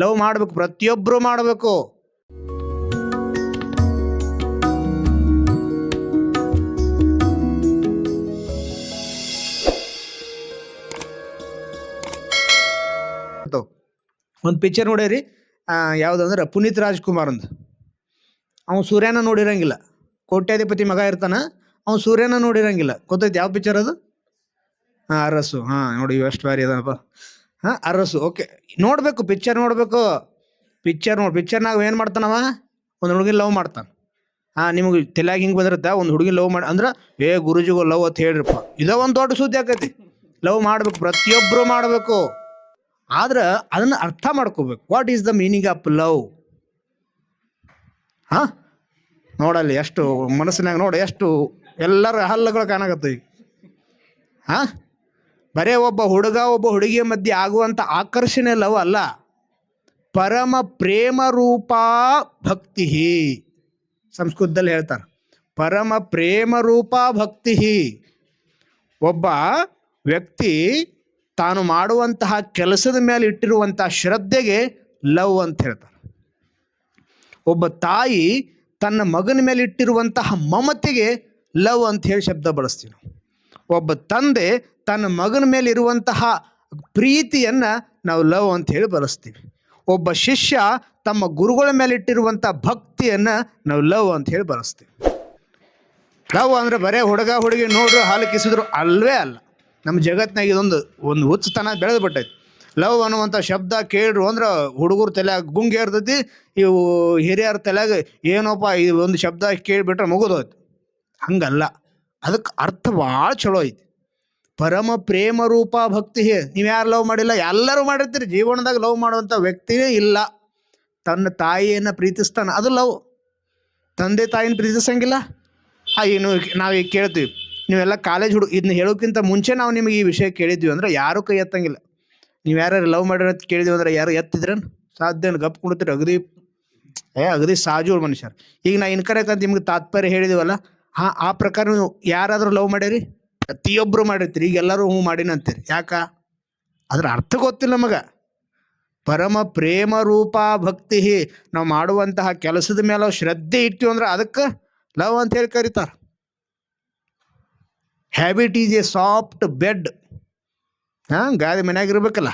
Love ಮಾಡಬೇಕು ಪ್ರತಿಯೊಬ್ಬರು ಮಾಡಬೇಕು. ಒಂದು ಪಿಕ್ಚರ್ ನೋಡ್ಯಾರಿ ಯಾವುದಂದ್ರೆ ಪುನೀತ್ ರಾಜ್ಕುಮಾರ್ ಅಂತ ಅವ್ನು ಸೂರ್ಯನ ನೋಡಿರಂಗಿಲ್ಲ. ಕೋಟ್ಯಾಧಿಪತಿ ಮಗ ಇರ್ತಾನ ಅವ್ನು ಸೂರ್ಯನ ನೋಡಿರಂಗಿಲ್ಲ. ಗೊತ್ತೈತೆ ಯಾವ ಪಿಕ್ಚರ್ ಅದು? ಹಾಂ ಅರಸು. ಹಾಂ, ನೋಡಿ ಎಷ್ಟು ಬಾರಿ ಅದನಪ್ಪ. ಹಾಂ, ಅರಸು. ಓಕೆ ನೋಡ್ಬೇಕು ಪಿಕ್ಚರ್ ನೋಡ್ಬೇಕು. ಪಿಕ್ಚರ್ ನೋಡಿ ಪಿಕ್ಚರ್ನಾಗ ಏನು ಮಾಡ್ತಾನವ ಒಂದು ಹುಡುಗಿನ ಲವ್ ಮಾಡ್ತಾನೆ. ಹಾ, ನಿಮಗೆ ತಲೆಯಾಗ ಹಿಂಗೆ ಬಂದಿರುತ್ತೆ? ಒಂದು ಹುಡುಗಿ ಲವ್ ಮಾಡಿ, ಅಂದ್ರೆ, ಏ, ಗುರುಜಿಗೂ ಲವ್ ಅಂತ ಹೇಳ್ರಿಪ್ಪ. ಇದ ಒಂದು ದೊಡ್ಡ ಸುದ್ದಿ ಆಕೈತಿ. ಲವ್ ಮಾಡ್ಬೇಕು ಪ್ರತಿಯೊಬ್ಬರು ಮಾಡಬೇಕು. ಆದ್ರೆ, ಅದನ್ನು ಅರ್ಥ ಮಾಡ್ಕೋಬೇಕು. What is the meaning of love ಹಾ? ನೋಡಲ್ಲಿ ಎಷ್ಟು, ಮನಸ್ಸಿನಾಗ ನೋಡಿ ಎಷ್ಟು, ಎಲ್ಲರ ಹಲ್ಲುಗಳು ಕಾಣಕತ್ತ ಈಗ ಹಾಂ? ಬರೇ ಒಬ್ಬ ಹುಡುಗ, ಒಬ್ಬ ಹುಡುಗಿಯ ಮಧ್ಯೆ ಆಗುವಂಥ ಆಕರ್ಷಣೆ ಲವ್ ಅಲ್ಲ. ಪರಮ ಪ್ರೇಮ ರೂಪ ಭಕ್ತಿ. ಸಂಸ್ಕೃತದಲ್ಲಿ ಹೇಳ್ತಾರೆ, ಪರಮ ಪ್ರೇಮ ರೂಪ ಭಕ್ತಿ. ಒಬ್ಬ ವ್ಯಕ್ತಿ ತಾನು ಮಾಡುವಂತಹ ಕೆಲಸದ ಮೇಲೆ ಇಟ್ಟಿರುವಂತಹ ಶ್ರದ್ಧೆಗೆ ಲವ್ ಅಂತ ಹೇಳ್ತಾರೆ. ಒಬ್ಬ ತಾಯಿ ತನ್ನ ಮಗನ ಮೇಲೆ ಇಟ್ಟಿರುವಂತಹ ಮಮತೆಗೆ ಲವ್ ಅಂತ ಹೇಳಿ ಶಬ್ದ ಬಳಸ್ತೀವಿ ನಾವು. ಒಬ್ಬ ತಂದೆ ತನ್ನ ಮಗನ ಮೇಲೆ ಇರುವಂತಹ ಪ್ರೀತಿಯನ್ನು ನಾವು ಲವ್ ಅಂತ ಹೇಳಿ ಬಳಸ್ತೀವಿ ಒಬ್ಬ ಶಿಷ್ಯ ತಮ್ಮ ಗುರುಗಳ ಮೇಲೆ ಇಟ್ಟಿರುವಂಥ ಭಕ್ತಿಯನ್ನು ನಾವು ಲವ್ ಅಂತ ಹೇಳಿ ಬಳಸ್ತೀವಿ ಲವ್ ಅಂದರೆ ಬರೇ ಹುಡುಗ, ಹುಡುಗಿ ನೋಡ್ರು, ಹಾಲು ಕಿಸಿದ್ರು ಅಲ್ವೇ ಅಲ್ಲ. ನಮ್ಮ ಜಗತ್ತಿನಾಗ ಇದೊಂದು, ಒಂದು ಹುಚ್ಚುತನ ಬೆಳೆದು ಬಿಟ್ಟೈತಿ ಲವ್ ಅನ್ನುವಂಥ ಶಬ್ದ ಕೇಳ್ರು ಅಂದ್ರೆ ಹುಡುಗರು ತಲೆಯಾಗ ಗುಂಗೆ ಇರ್ತೈತಿ ಇವು ಹಿರಿಯರ ತಲೆಯಾಗ ಏನೋಪ್ಪ ಇದು ಒಂದು ಶಬ್ದ ಕೇಳಿಬಿಟ್ರೆ ಮುಗಿದೋಯ್ತು. ಹಂಗಲ್ಲ. ಅದಕ್ಕೆ ಅರ್ಥ ಭಾಳ ಚಲೋ ಐತಿ. ಪರಮ ಪ್ರೇಮ ರೂಪ ಭಕ್ತಿ, ನೀವು ಯಾರು ಲವ್ ಮಾಡಿಲ್ಲ? ಎಲ್ಲರೂ ಮಾಡಿರ್ತೀರಿ. ಜೀವನದಾಗ ಲವ್ ಮಾಡುವಂಥ ವ್ಯಕ್ತಿಯೇ ಇಲ್ಲ. ತನ್ನ ತಾಯಿಯನ್ನು ಪ್ರೀತಿಸ್ತಾನೆ. ಅದು ಲವ್ ತಂದೆ ತಾಯಿನ ಪ್ರೀತಿಸಂಗಿಲ್ಲ. ಆ ಏನು ನಾವು ಈಗ ಕೇಳ್ತೀವಿ. ನೀವೆಲ್ಲ ಕಾಲೇಜ್ ಹುಡುಗ ಇದನ್ನ ಹೇಳೋಕ್ಕಿಂತ ಮುಂಚೆ ನಾವು ನಿಮಗೆ ಈ ವಿಷಯ ಕೇಳಿದ್ವಿ ಅಂದ್ರೆ ಯಾರೂ ಕೈ ಎತ್ತಂಗಿಲ್ಲ. ನೀವು ಯಾರು ಲವ್ ಮಾಡಿರೋ ಅಂತ ಕೇಳಿದ್ವಿ ಅಂದ್ರೆ ಯಾರು ಎತ್ತಿದ್ರೇನು? ಸಾಧ್ಯ ಗಪ್ ಕೊಡ್ತೀರಿ. ಅಗದಿ, ಏ, ಅಗದಿ ಸಾಜು ಮನುಷ್ಯರು. ಈಗ ನಾ ಇನ್ಕರೆಕ್ಟ್ ಅಂತ ನಿಮ್ಗೆ ತಾತ್ಪರ್ಯ ಹೇಳಿದಿವಲ್ಲ ಹಾಂ, ಆ ಪ್ರಕಾರ ನೀವು ಯಾರಾದರೂ ಲವ್ ಮಾಡ್ಯಾರಿ ಪ್ರತಿಯೊಬ್ಬರು ಮಾಡಿರ್ತೀರಿ. ಈಗ ಎಲ್ಲರೂ ಹ್ಞೂ ಮಾಡಿನ ಅಂತೀರಿ. ಯಾಕ? ಅದ್ರ ಅರ್ಥ ಗೊತ್ತಿಲ್ಲ ನಮಗೆ. ಪರಮ ಪ್ರೇಮ ರೂಪ ಭಕ್ತಿ ನಾವು ಮಾಡುವಂತಹ ಕೆಲಸದ ಮೇಲೆ ಶ್ರದ್ಧೆ ಇಟ್ಟಿವಿ ಅಂದ್ರೆ ಅದಕ್ಕೆ ಲವ್ ಅಂತ ಹೇಳಿ ಕರೀತಾರೆ. Habit is a soft bed ಹಾಂ, ಗಾದೆ ಮನ್ಯಾಗ ಇರ್ಬೇಕಲ್ಲ.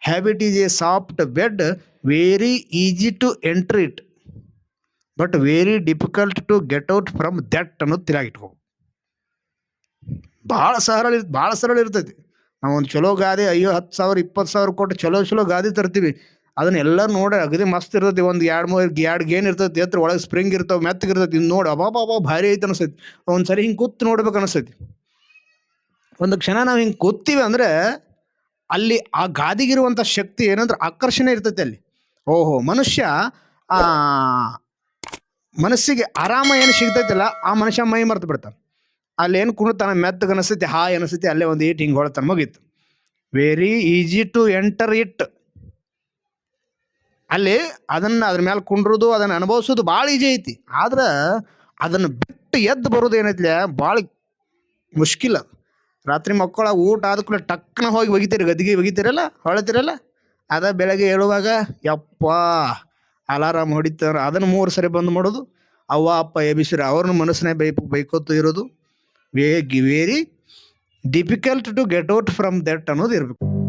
Habit is a soft bed very easy to enter it but very difficult to get out from that ಅನ್ನೋದು ತಿರಾಗಿಟ್ಕೋ ಭಾಳ ಸರಳ ಇರ್, ಭಾಳ ಸರಳ ಇರ್ತೈತಿ. ನಾವು ಒಂದು ಚಲೋ ಗಾದೆ ಅಯ್ಯೋ ಹತ್ತು ಸಾವಿರ, ಇಪ್ಪತ್ತು ಸಾವಿರ ಕೊಟ್ಟು ಚಲೋ ಚಲೋ ಗಾದೆ ತರ್ತೀವಿ. ಅದನ್ನೆಲ್ಲ ನೋಡಿ ಅಗದಿ ಮಸ್ತ್ ಇರ್ತೈತಿ. ಒಂದು ಎರಡು ಮೂರು ಎರಡು ಗೇನ್ ಇರ್ತೈತಿ. ಎತ್ತರ ಒಳಗೆ ಸ್ಪ್ರಿಂಗ್ ಇರ್ತಾವೆ, ಮೆತ್ತಗೆ ಇರ್ತೈತಿ. ಇನ್ನು ನೋಡಿ ಅಬಾಬಾ ಭಾರಿ ಐತೆ ಅನಿಸ್ತೈತಿ ಒಂದು ಸರಿ ಹಿಂಗೆ ಕೂತ್ ನೋಡ್ಬೇಕು ಅನಿಸ್ತೈತಿ ಒಂದು ಕ್ಷಣ ನಾವು ಹಿಂಗೆ ಕೂತೀವಿ ಅಂದರೆ ಅಲ್ಲಿ ಆ ಗಾದಿಗಿರುವಂಥ ಶಕ್ತಿ ಏನಂದ್ರೆ ಆಕರ್ಷಣೆ ಇರ್ತೈತಿ ಅಲ್ಲಿ. ಓಹೋ, ಮನುಷ್ಯ ಮನಸ್ಸಿಗೆ ಆರಾಮ ಏನು ಸಿಗ್ತೈತಿಲ್ಲ, ಆ ಮನುಷ್ಯ ಮೈ ಮರ್ತು ಬಿಡ್ತಾನೆ ಅಲ್ಲಿ ಏನು ಕುಣಿತಾನೆ ಮೆತ್ತಗೆ ಅನಿಸ್ತೈತಿ, ಹಾಯ್ ಅನಿಸ್ತೈತಿ, ಅಲ್ಲೇ ಒಂದು ಈಟ್ ಹಿಂಗೆ ಹೊಳ್ತಾನೆ ಮುಗೀತು. Very easy to enter it ಅಲ್ಲಿ ಅದನ್ನು ಅದ್ರ ಮೇಲೆ ಕುಂಡ್ರದು, ಅದನ್ನು ಅನುಭವಿಸೋದು ಭಾಳ ಈಜಿ ಐತಿ. ಆದ್ರೆ ಅದನ್ನು ಬಿಟ್ಟು ಎದ್ದು ಬರೋದು ಏನೈತಿಲ್ಲ ಭಾಳ ಮುಷ್ಕಿಲ್ ರಾತ್ರಿ ಮಕ್ಕಳ ಊಟ ಆದ ಕೂಡ ಟಕ್ಕನ ಹೋಗಿ ಒಗಿತೀರಿ, ಗದ್ದಿಗೆ ಒಗಿತೀರಲ್ಲ, ಹೊಳತಿರಲ್ಲ, ಅದ ಬೆಳಗ್ಗೆ ಏಳುವಾಗ, ಯಪ್ಪ! ಅಲಾರಾಮ್ ಹೊಡಿತಾರ. ಅದನ್ನು ಮೂರು ಸರಿ ಬಂದ್ ಮಾಡೋದು. ಅವ್ವ, ಅಪ್ಪ, ಎಬಿಸಿರ ಅವ್ರನ್ನ ಮನಸ್ಸನ್ನೇ ಬೈ ಬೈಕೋತು ಇರೋದು. Way very difficult to get out from that ಅನ್ನೋದು ಇರಬೇಕು.